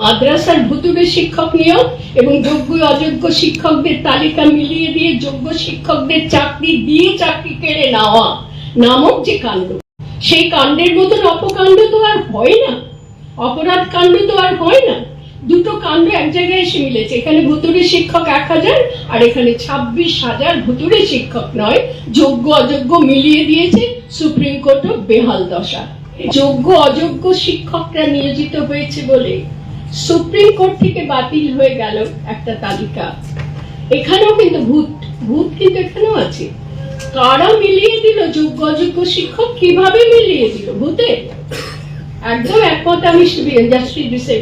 মাদ্রাসার ভুতুরে শিক্ষক নিয়োগ এবং যোগ্য অযোগ্য শিক্ষকদের তালিকা মিলিয়ে দিয়ে যোগ্য শিক্ষকদের চাকরি দিয়ে চাকরি কেড়ে নেওয়া নামক যে কাণ্ড। সেই কাণ্ডের মতন অপকাণ্ড তো আর হয় না। অপরাধ কাণ্ড তো আর হয় না। দুটো কাণ্ড এক জায়গায় এসে মিলেছে। এখানে ভুতুরে শিক্ষক এক হাজার আর এখানে ছাব্বিশ হাজার ভুতুরে শিক্ষক নয়, যোগ্য অযোগ্য মিলিয়ে দিয়েছে সুপ্রিম কোর্টও বেহাল দশা। যোগ্য অযোগ্য শিক্ষকরা নিয়োজিত হয়েছে বলে সুপ্রিম কোর্ট থেকে বাতিল হয়ে গেল একটা তালিকা। এখানেও কিন্তু ভূত ভূত কিন্তু এখানেও আছে। কারা মিলিয়ে দিল যোগ্য অযোগ্য শিক্ষক? কীভাবে মিলিয়ে দিল ভূতে? একদম একমত আমি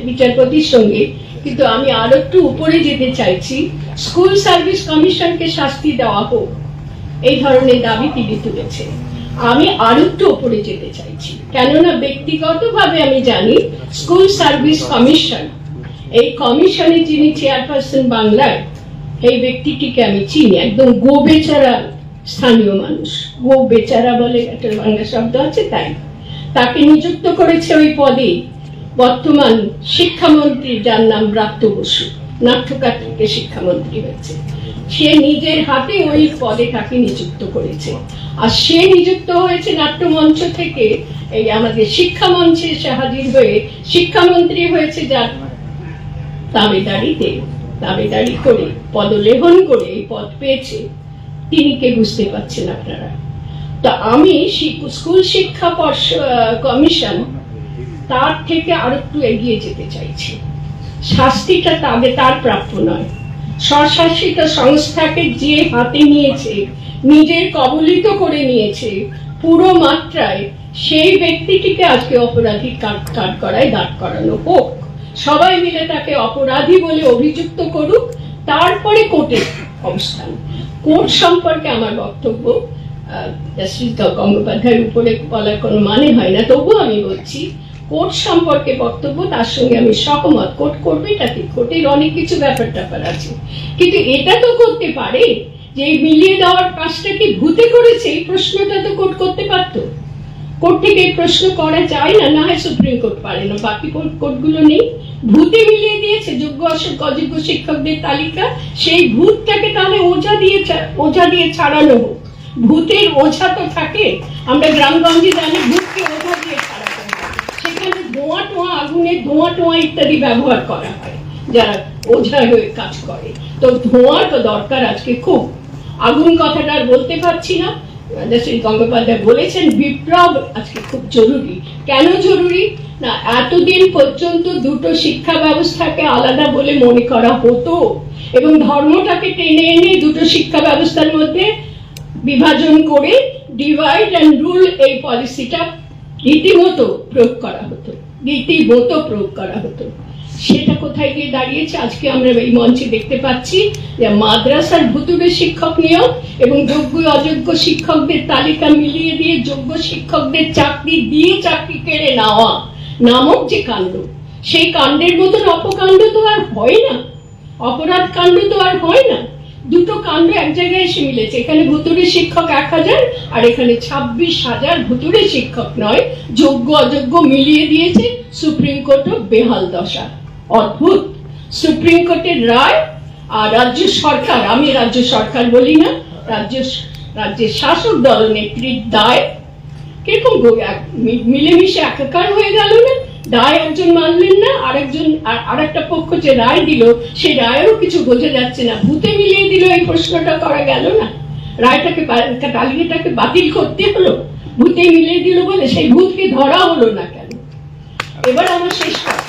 বিচারপতির সঙ্গে, কিন্তু আমি আরও একটু উপরে যেতে চাইছি। স্কুল সার্ভিস কমিশনকে শাস্তি দেওয়া হোক। এই ধরনের দাবি তিনি তুলেছে আমি আরও একটু উপরে যেতে চাইছি। কেননা ব্যক্তিগতভাবে আমি জানি স্কুল সার্ভিস কমিশন এই কমিশনে যিনি চেয়ারপারসন বাংলায় এই ব্যক্তিটিকে আমি চিনি, একদম গো বেচারা স্থানীয় মানুষ। গো বেচারা বলে একটা বাংলা শব্দ আছে, তাই। তাকে নিযুক্ত করেছে ওই পদে বর্তমান শিক্ষামন্ত্রী, যার নাম ব্রাত্য বসু। নাট্যকার থেকে শিক্ষামন্ত্রী হয়েছে। সে নিজের হাতে ওই পদে তাকে নিযুক্ত করেছে। আর সে নিযুক্ত হয়েছে নাট্যমঞ্চ থেকে, এই আমাদের শিক্ষামঞ্চে এসে হাজির হয়ে, শিক্ষামন্ত্রী হয়েছে যার দাবিদারিতে দাবিদারি করে, পদলেহন করে এই পদ পেয়েছে। তিনি কে বুঝতে পারছেন আপনারা? তো আমি স্কুল শিক্ষা কমিশন তার থেকে আর একটু এগিয়ে যেতে চাইছি। শাস্তিটা তাদের, তার প্রাপ্য নয়। স্বশাসিত সংস্থাকে যে হাতে নিয়েছে, নিজের কবলিত করে নিয়েছে, পুরো মাত্রায় সেই ব্যক্তিটিকে আজকে অপরাধী কাঠ করায় দাঁড় করানো হোক। সবাই মিলে তাকে অপরাধী বলে অভিযুক্ত করুক, তারপরে কোর্টের অবস্থান। কোর্ট সম্পর্কে আমার বক্তব্য জাস্টিস গঙ্গোপাধ্যায়ের উপরে বলার কোনো মানে হয় না। তবুও আমি বলছি কোর্ট সম্পর্কে বক্তব্য, তার সঙ্গে আমি সহমত। কোর্ট করবে এটা কি কোর্টের অনেক কিছু ব্যাপার ট্যাপার আছে। কিন্তু এটা তো করতে পারে? যে মিলিয়ে দেওয়ার কাজটা কি ভূতে করেছে? এই প্রশ্নটা তো কোর্ট করতে পারতো। কোর্ট থেকে এই প্রশ্ন করা যায় না না হয় সুপ্রিম কোর্ট পারে না। বাকি কোর্টগুলো নেই। ভূতে মিলিয়ে দিয়েছে যোগ্য অযোগ্য অযোগ্য শিক্ষকদের তালিকা। সেই ভূতটাকে তাহলে ওঝা দিয়ে ওঝা দিয়ে ছাড়ানো হোক। ভূতের ওঝা তো থাকে। আমরা গ্রামগঞ্জে জানি ভূতকে ওঝা দিয়ে সেখানে ধোঁয়া টোয়া আগুনে, ধোঁয়া টোয়া ইত্যাদি ব্যবহার করা হয়, যারা ওঝা হয়ে কাজ করে। তো ধোঁয়ার তো দরকার আজকে খুব। আগুন কথাটা আর বলতে পারছি না। শ্রী গঙ্গোপাধ্যায় বলেছেন, বিপ্লব আজকে খুব জরুরি। কেন জরুরি? না, এতদিন পর্যন্ত দুটো শিক্ষা ব্যবস্থাকে আলাদা বলে মনে করা হতো এবং ধর্মটাকে টেনে এনে দুটো শিক্ষা ব্যবস্থার মধ্যে বিভাজন করে ডিভাইড অ্যান্ড রুল এই পলিসিটা রীতিমতো প্রয়োগ করা হতো, রীতিমতো প্রয়োগ করা হতো। সেটা কোথায় গিয়ে দাঁড়িয়েছে? আজকে আমরা এই মঞ্চে দেখতে পাচ্ছি যে মাদ্রাসার ভুতুরে শিক্ষক নিয়োগ এবং যোগ্য অযোগ্য শিক্ষকদের তালিকা মিলিয়ে দিয়ে যোগ্য শিক্ষকদের চাকরি দিয়ে চাকরি কেড়ে নেওয়া নামক যে কাণ্ড, সেই কাণ্ডের মতন অপকাণ্ড তো আর হয় না। অপরাধ কাণ্ড তো আর হয় না। দুটো কাণ্ড এক জায়গায় এসে মিলেছে। এখানে ভুতুরে শিক্ষক এক হাজার, আর এখানে ছাব্বিশ হাজার ভুতুরে শিক্ষক নয়, যোগ্য অযোগ্য মিলিয়ে দিয়েছে সুপ্রিম কোর্টও বেহাল দশা। অদ্ভুত। সুপ্রিম কোর্টের রায় আর রাজ্য সরকার, আমি রাজ্য সরকার বলি না, রাজ্য রাজ্যের শাসক দল নেত্রীর দায়। কীরকম মিলেমিশে একাকার হয়ে গেল না? দায় একজন মানলেন না, আরেকজন, আর একটা পক্ষ যে রায় দিল, সেই রায়েরও কিছু বোঝা যাচ্ছে না। ভূতে মিলিয়ে দিল এই প্রশ্নটা, করা গেল না। রায়টাকে তালিকাটাকে বাতিল করতে হলো। ভূতে মিলিয়ে দিল বলে সেই ভূতকে ধরা হলো না কেন? এবার আমার শেষ কথা।